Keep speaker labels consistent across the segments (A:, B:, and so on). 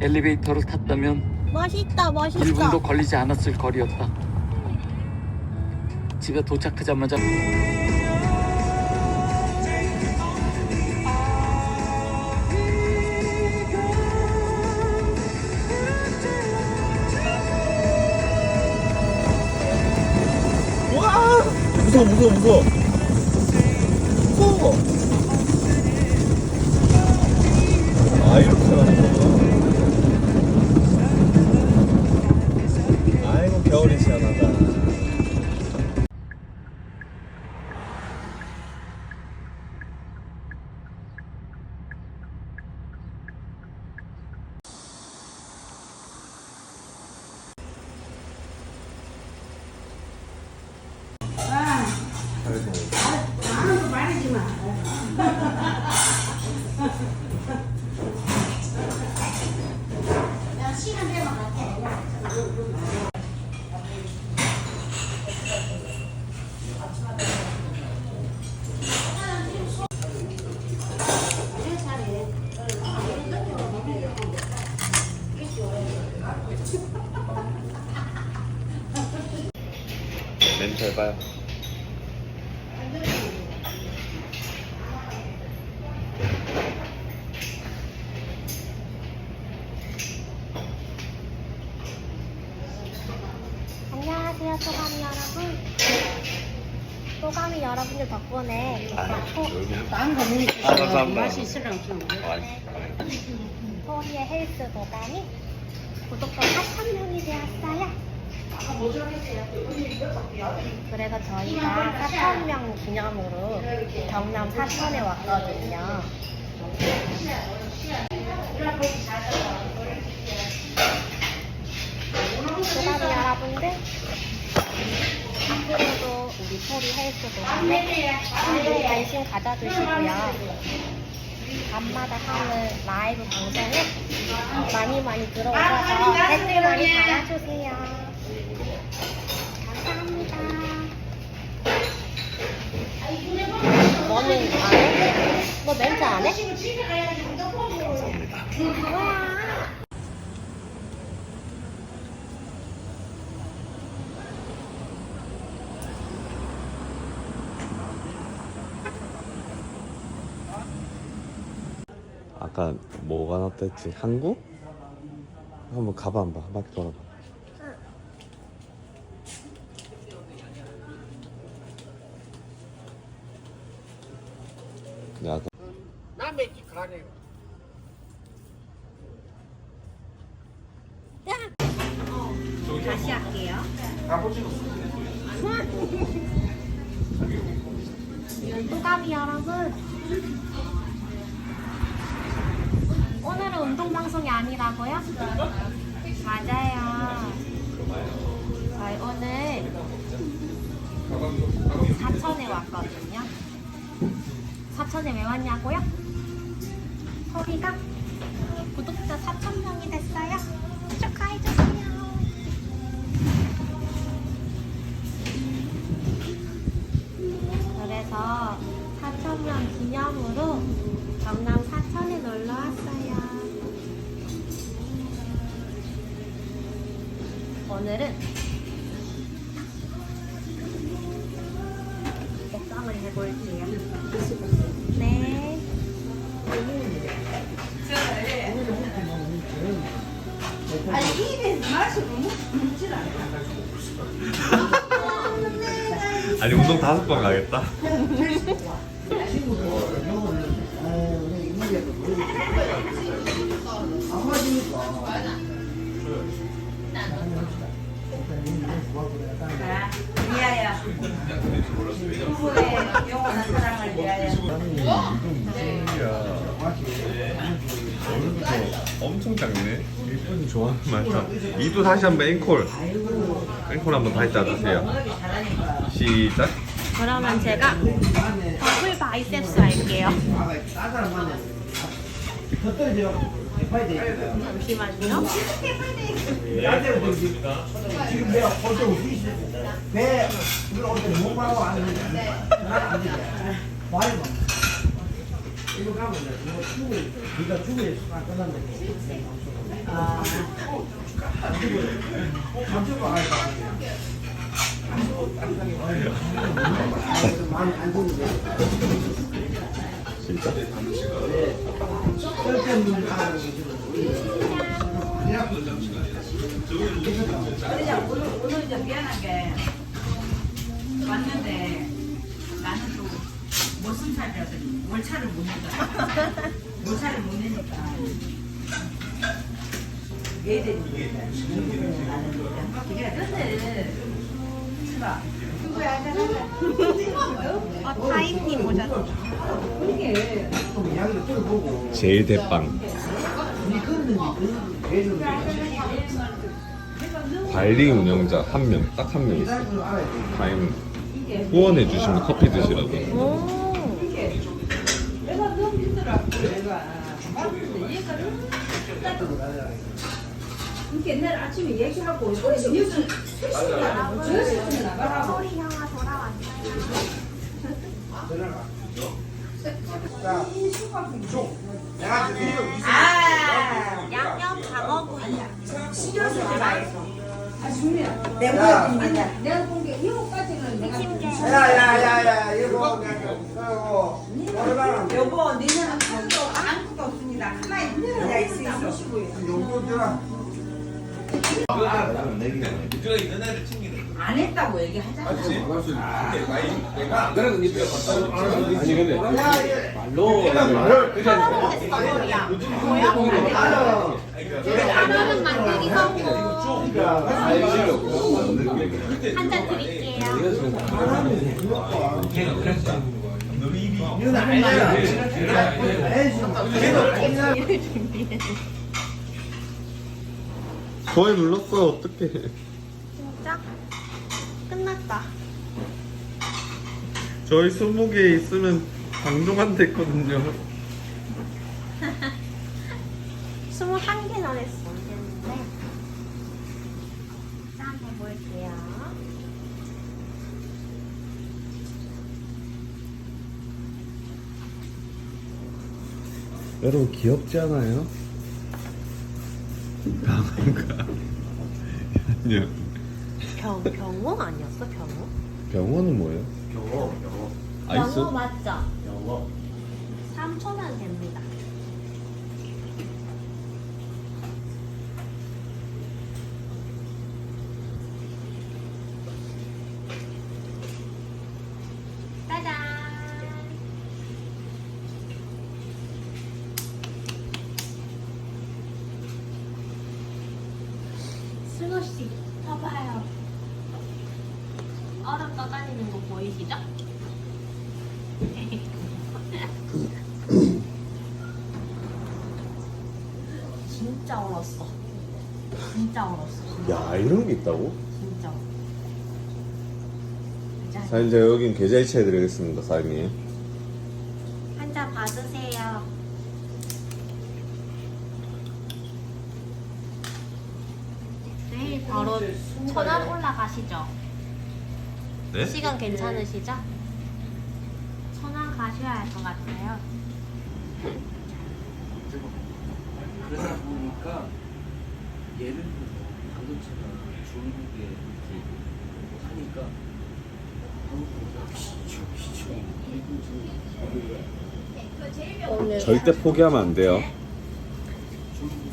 A: 엘리베이터를 탔다면
B: 멋있다 멋있어
A: 1분도 걸리지 않았을 거리였다. 집에 도착하자마자
C: 와 무서워 무서워 무서워. 무서워. 아 이렇게 가는 거
B: 소감이 여러분? 소감이 여러분들 덕분에 소,
D: 딴 거는
C: 아, 감사합니다.
D: 맛이 있으랑 좀
B: 소리의 헬스 도감이 구독자 4,000명이 되었어요. 그래서 저희가 4,000명 기념으로 경남 사천에 왔거든요. 소감이 여러분들 앞으로도 우리 소리 헬스 많은 관심 가져주시고요 밤마다 하는 라이브 방송에 많이 많이 들어오셔서 댓글 많이 달아주세요. 감사합니다. 너는 안 해? 너 멘트 안 해? 감사합니다. 와.
C: 아까 했지? 한국? 한번 가봐 한번 한 바퀴 돌아봐 근데 아까
B: 다시 할게요. 또가미 여러분. 방송이 아니라고요? 맞아요. 저희 오늘 사천에 왔거든요. 사천에 왜 왔냐고요? 소리가 구독자 4천 명이 됐어요. 오늘은 먹방을 해볼게요. 네.
C: 아니 운동 다섯 번 가겠다 말이야 이도 다시 한번 앵콜. 앵콜 한번 다시 짜주세요. 시작.
B: 그러면 제가 더블 바이셉스 할게요. 잠시만요.
E: 지금 내가 볼때 우리 배 이걸 올때 목말고 안 되는데 안 되지 말고 이거 가면 이제 이거 죽을 네가 죽을 수가 끝났는데
D: 아,
C: 진짜?
D: 게 왔는데 나는 또 차이라더니 월차를 못 월차를 못 내니까 얘들이
C: 제일 대빵 발리 운영자 한 명, 딱 한 명 있어. 타임 후원해 주시면 커피 드시라고.
D: 내가 너무 힘들어갖고 내가 얘가 이렇게 옛날 아침에 얘기하고 소리씩 뉴스 회식이야 저 시간에 나가라고
B: 서울이 형아 돌아왔어요.
E: 내가 지금
D: 아
B: 양념 장어구이.
D: 신경 쓰지 말고. 아 중요해 내가 아니 내가 본게 이거까지는 내가
E: 야야야야 이거 그리고 얼마나
D: 여보 니는 아무것도 없습니다 가 내가 안 했다고 얘기하잖아
B: 라면은 만들기 성공. 한잔 드릴게요.
E: 이건 아니야
C: 거의 눌렀어, 어떡해.
B: 진짜? 끝났다.
C: 저희 20개 있으면 방종한 됐거든요.
B: 21개나 했어. 됐는데. 짠 해볼게요.
C: 여러분 귀엽지 않아요? 병원가 아니요
B: 병, 병어 아니었어? 병어?
C: 병원은 뭐예요?
E: 경호 경호
C: 아이스?
B: 병어 맞죠?
E: 경호
B: 3초면 됩니다. 짜잔! 승호 씨, 봐봐요. 얼음 떠다니는 거 보이시죠? 진짜 얼었어. 진짜 얼었어.
C: 야 이런 게 있다고?
B: 진짜. 짠.
C: 사장님 제가 여긴 계좌이체 해드리겠습니다 사장님
B: 한잔 받으세요. 내일 바로 천안 올라가시죠?
C: 네?
B: 시간 괜찮으시죠? 천안 가셔야 할 것 같아요.
A: 그러다 보니까 예를 들어 방금처럼 중국에 이렇게 하니까 한국보다 비추 비추
B: 오늘
C: 절대 포기하면 안 돼요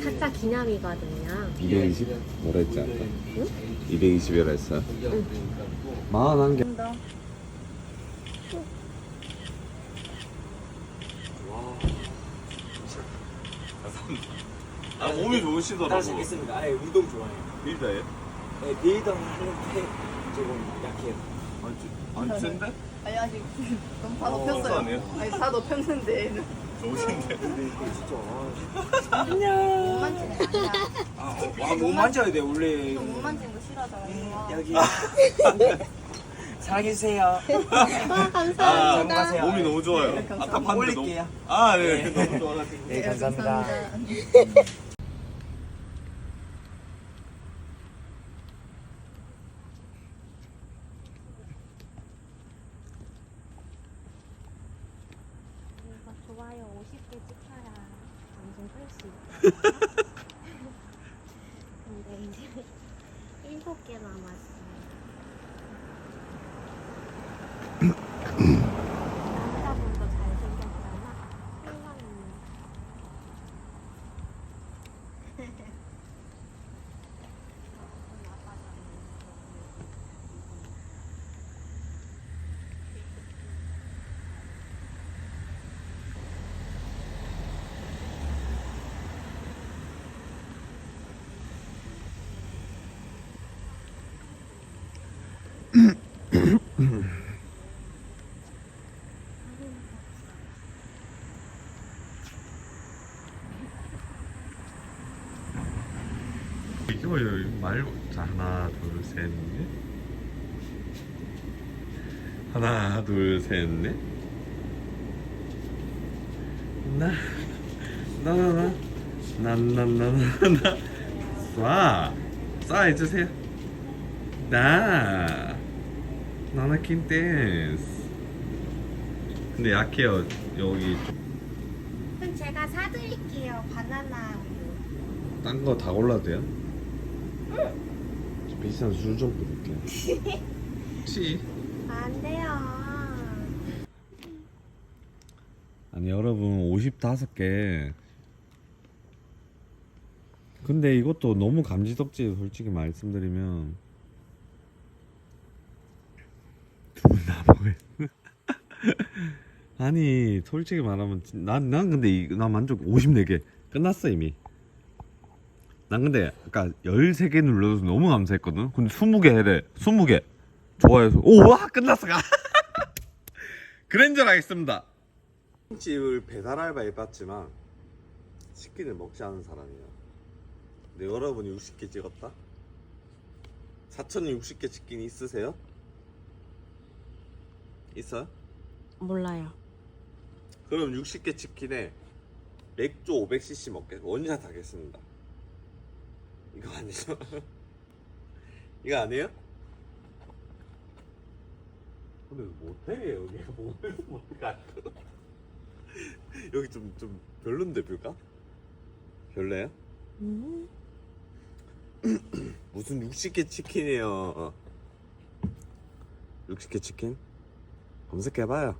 B: 사자 기념이거든요.
C: 220? 뭐라 했지 아까? 220이라 했어요 마흔 한 개. 아 몸이 좋으시더라고.
F: 있습니다. 아예 운동 좋아해요.
C: 일다에?
F: 네, 빌던 하는데 조금 약해요.
C: 안 센데?
G: 아니 아직 너무 다
C: 어,
G: 높였어요.
C: 아니에요?
G: 아니 다 높였는데
C: 좋으신데?
F: 근데 이게 진짜 아,
G: 못 만지는 거 아니야.
F: 아, 어, 아, 못 만져야 돼 원래.
G: 못 만지는 거 싫어하잖아.
F: 여기 사랑해주세요.
B: 와 감사합니다.
F: 아.
C: 몸이 너무 좋아요.
G: 네, 감사합니다.
C: 아까 봤는데 너무.
F: 올릴게요.
C: 아, 네.
F: 네.
C: 너무 좋아가지고.
F: 네, 감사합니다.
B: 이거 좋아요 근데 이제 일곱 개 남았어
C: Mm. 뭐 어려워요. 말고. 자, 하나, 둘, 셋, 넷. 하나, 둘, 셋, 넷. 나, 나나나, 나나나나나. 쏴. 쏴 해주세요. 나. 나나킨 댄스. 근데 약해요. 여기
B: 그럼 제가 사드릴게요. 바나나 우유.
C: 딴 거 다 골라도 돼요? 비싼 술 좀 부를게요
B: 치안 돼요.
C: 아니 여러분 55개. 근데 이것도 너무 감지덕지 솔직히 말씀드리면 두분다 먹어요. 아니 솔직히 말하면 난, 난 근데 이, 나 만족 54개. 끝났어 이미 난 근데 아까 13개 눌러줘서 너무 감사했거든 근데 20개 해래 20개 좋아해서 오와 끝났어 가 그랜저 하겠습니다 집을 배달 알바 해봤지만 치킨을 먹지 않은 사람이야. 근데 여러분이 60개 찍었다? 4,060개 치킨 있으세요? 있어요?
B: 몰라요.
C: 그럼 60개 치킨에 맥주 500cc 먹게 원샷 하겠습니다. 이거 아니죠? 이거 아니에요? 근데 못해 여기 몸에서 못해 여기 좀 좀 별론데 뷰가? 별로야? 무슨 60개 치킨이에요 60개 치킨? 검색해봐요